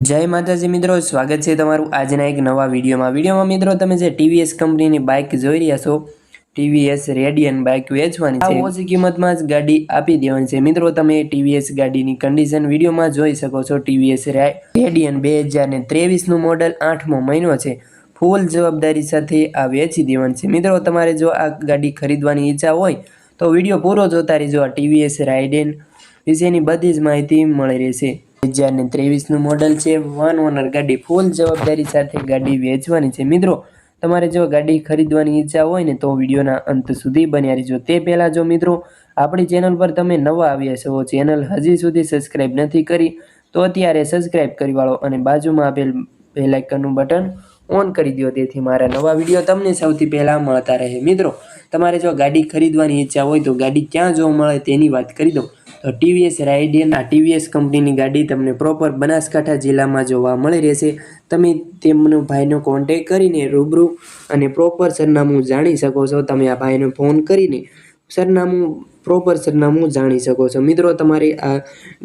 જય માતાજી મિત્રો સ્વાગત છે તમારું આજના એક નવા વિડીયોમાં. વિડીયોમાં મિત્રો તમે જે ટીવીએસ કંપનીની બાઇક જોઈ રહ્યા છો ટીવીએસ રેડિયન બાઇક વેચવાની છે ઓછી કિંમતમાં જ ગાડી આપી દેવાની છે. મિત્રો તમે ટીવીએસ ગાડીની કન્ડિશન વિડીયોમાં જોઈ શકો છો. ટીવીએસ રેડિયન બે હજાર ને ત્રેવીસનું મોડલ આઠમો મહિનો છે. ફૂલ જવાબદારી સાથે આ વેચી દેવાની છે. મિત્રો તમારે જો આ ગાડી ખરીદવાની ઈચ્છા હોય તો વીડિયો પૂરો જોતા રહેજો. આ ટીવીએસ રાઇડેન વિશેની બધી જ માહિતી મળી રહેશે. હજાર ત્રેવીસનું મોડલ છે. વન ઓનર ગાડી ફૂલ જવાબદારી સાથે ગાડી વેચવાની છે. મિત્રો, તમારે જો ગાડી ખરીદવાની ઈચ્છા હોય ને, તો વિડીયોના અંત સુધી બન્યા રહેજો. તે પહેલાં જો મિત્રો, આપણી ચેનલ પર તમે નવા આવ્યા છો ચેનલ હજી સુધી સબસ્ક્રાઈબ નથી કરી, તો અત્યારે સબસ્ક્રાઈબ કરી વાળો અને બાજુમાં આપેલ બેલાઇકનનું બટન ઓન કરી દો તેથી મારા નવા વીડિયો તમને સૌથી પહેલાં મળતા રહે. મિત્રો, તમારે જો ગાડી ખરીદવાની ઈચ્છા હોય તો ગાડી ક્યાં જોવા મળે તેની વાત કરી દઉં. તો ટીવીએસ રાઇડિયન આ ટીવીએસ કંપનીની ગાડી તમને પ્રોપર બનાસકાંઠા જિલ્લામાં જોવા મળી રહેશે. તમે તેમનો ભાઈનો કોન્ટેક કરીને રૂબરૂ અને પ્રોપર સરનામું જાણી શકો છો. તમે આ ભાઈને ફોન કરીને સરનામું પ્રોપર સરનામું જાણી શકો છો. મિત્રો, તમારે આ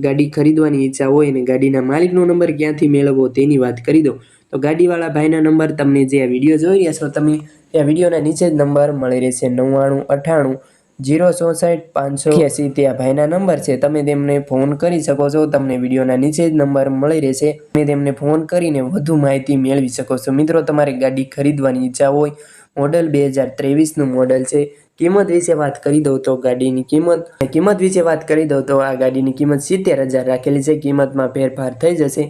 ગાડી ખરીદવાની ઈચ્છા હોય અને ગાડીના માલિકનો નંબર ક્યાંથી મેળવવો તેની વાત કરી દો તો ગાડીવાળા ભાઈના નંબર તમને જે આ વીડિયો જોઈ રહ્યા છો, તમે એ વિડીયોના નીચે જ નંબર મળી રહેશે નવ્વાણું, અઠ્ઠાણું જીરો ચોસઠ પાંચસો એંસી તે આ ભાઈના નંબર છે. તમે તેમને ફોન કરી શકો છો. તમને વિડીયોના નીચે જ નંબર મળી રહેશે. તમે તેમને ફોન કરીને વધુ માહિતી મેળવી શકો છો. મિત્રો, તમારે ગાડી ખરીદવાની ઈચ્છા હોય, મોડલ બે હજાર ત્રેવીસનું મોડલ છે. કિંમત વિશે વાત કરી દઉં તો ગાડીની કિંમત કિંમત વિશે વાત કરી દઉં તો આ ગાડીની કિંમત સિત્તેર હજાર રાખેલી છે. કિંમતમાં ફેરફાર થઈ જશે.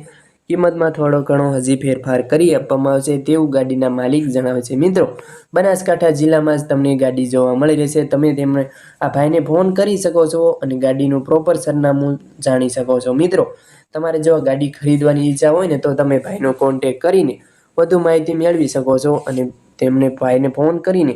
કિંમતમાં થોડો ઘણો હજી ફેરફાર કરી આપવામાં આવશે તેવું ગાડીના માલિક જણાવે છે. મિત્રો, બનાસકાંઠા જિલ્લામાં જ તમને ગાડી જોવા મળી રહેશે. તમે તેમને આ ભાઈને ફોન કરી શકો છો અને ગાડીનું પ્રોપર સરનામું જાણી શકો છો. મિત્રો, તમારે જો ગાડી ખરીદવાની ઈચ્છા હોય ને તો તમે ભાઈનો કોન્ટેક કરીને વધુ માહિતી મેળવી શકો છો અને તેમને ભાઈને ફોન કરીને